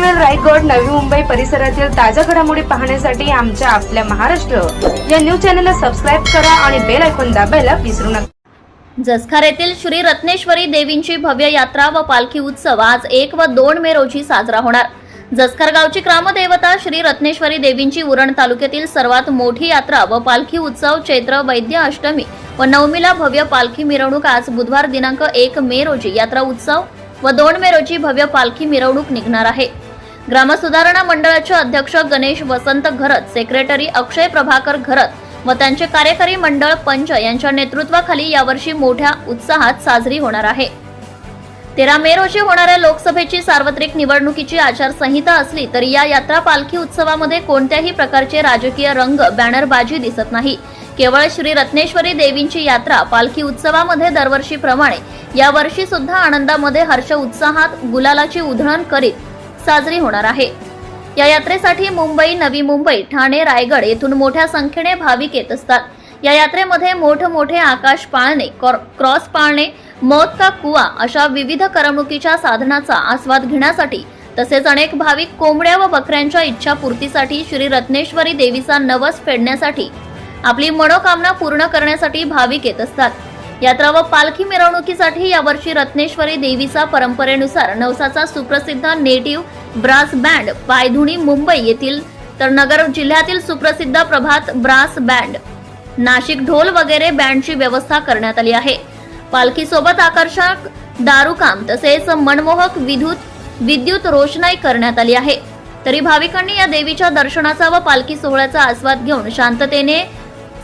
रायगड नवी मुंबई परिसरातील ताज्या घडामोडी पाहण्यासाठी आमच्या आपल्या महाराष्ट्र. या न्यूज चॅनलला सबस्क्राईब करा आणि बेल ऐकून दाबायला विसरू नका. जसखार येथील श्री रत्नेश्वरी देवींची भव्य यात्रा व पालखी उत्सव आज एक व दोन मे रोजी साजरा होणार. जसखार गावची ग्रामदेवता श्री रत्नेश्वरी देवींची उरण तालुक्यातील सर्वात मोठी यात्रा व पालखी उत्सव चैत्र वैद्य अष्टमी व नवमीला भव्य पालखी मिरवणूक आज बुधवार दिनांक एक मे रोजी यात्रा उत्सव व दोन मे रोजी भव्य पालखी मिरवणूक निघणार आहे. ग्रामसुधारणा मंडळाचे अध्यक्ष गणेश वसंत घरत सेक्रेटरी अक्षय प्रभाकर घरत व त्यांचे कार्यकारी मंडळ पंच यांच्या नेतृत्वाखाली यावर्षी मोठ्या उत्साहात साजरी होणार आहे. तेरा मे रोजी होणाऱ्या लोकसभेची सार्वत्रिक निवडणुकीची आचारसंहिता असली तरी या यात्रा पालखी उत्सवामध्ये कोणत्याही प्रकारचे राजकीय रंग बॅनरबाजी दिसत नाही. केवळ श्री रत्नेश्वरी देवींची यात्रा पालखी उत्सवामध्ये दरवर्षीप्रमाणे यावर्षी सुद्धा आनंदामध्ये हर्ष उत्साहात गुलालाची उधळण करीत साजरी होणार आहे. या यात्रेसाठी मुंबई नवी मुंबई ठाणे रायगड येथून मोठ्या संख्येने भाविक येत असतात. या यात्रेमध्ये मोठमोठे आकाश पाळणे क्रॉस पाळणे मौत का कुवा अशा विविध करमणुकीच्या साधनाचा आस्वाद घेण्यासाठी तसेच अनेक भाविक कोंबड्या व बकऱ्यांच्या इच्छापूर्तीसाठी श्री रत्नेश्वरी देवीचा नवस फेडण्यासाठी आपली मनोकामना पूर्ण करण्यासाठी भाविक येत असतात. यात्रा व पालखी मिरवणुकीसाठी यावर्षी रत्नेश्वरी देवीचा परंपरेनुसार नवसाचा सुप्रसिद्ध native brass band Pydhonie Mumbai येथील तर नगर जिल्ह्यातील सुप्रसिद्ध प्रभात ब्रास बँड नाशिक ढोल वगैरे बँडची व्यवस्था करण्यात आली आहे. पालखीसोबत आकर्षक दारूकाम तसेच मनमोहक विद्युत विद्युत रोषणाई करण्यात आली आहे. तरी भाविकांनी या देवीच्या दर्शनाचा व पालखी सोहळ्याचा आस्वाद घेऊन शांततेने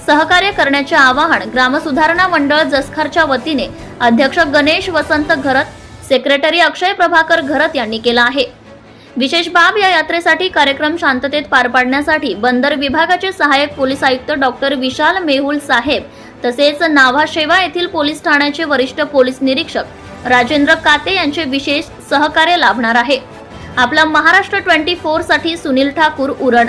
सहकार्य करण्याचे आवाहन ग्रामसुधारणा मंडळ जसखारच्या वतीने अध्यक्ष गणेश वसंत घरत सेक्रेटरी अक्षय प्रभाकर घरत यांनी केला आहे. विशेष बाब या यात्रेसाठी कार्यक्रम शांततेत पार पाडण्यासाठी बंदर विभागाचे सहाय्यक पोलीस आयुक्त डॉक्टर विशाल मेहुल साहेब तसेच नाव्हाशेवा येथील पोलीस ठाण्याचे वरिष्ठ पोलीस निरीक्षक राजेंद्र काते यांचे विशेष सहकार्य लाभणार आहे. आपला Maharashtra twenty फोरसाठी Sunil Thakur Uran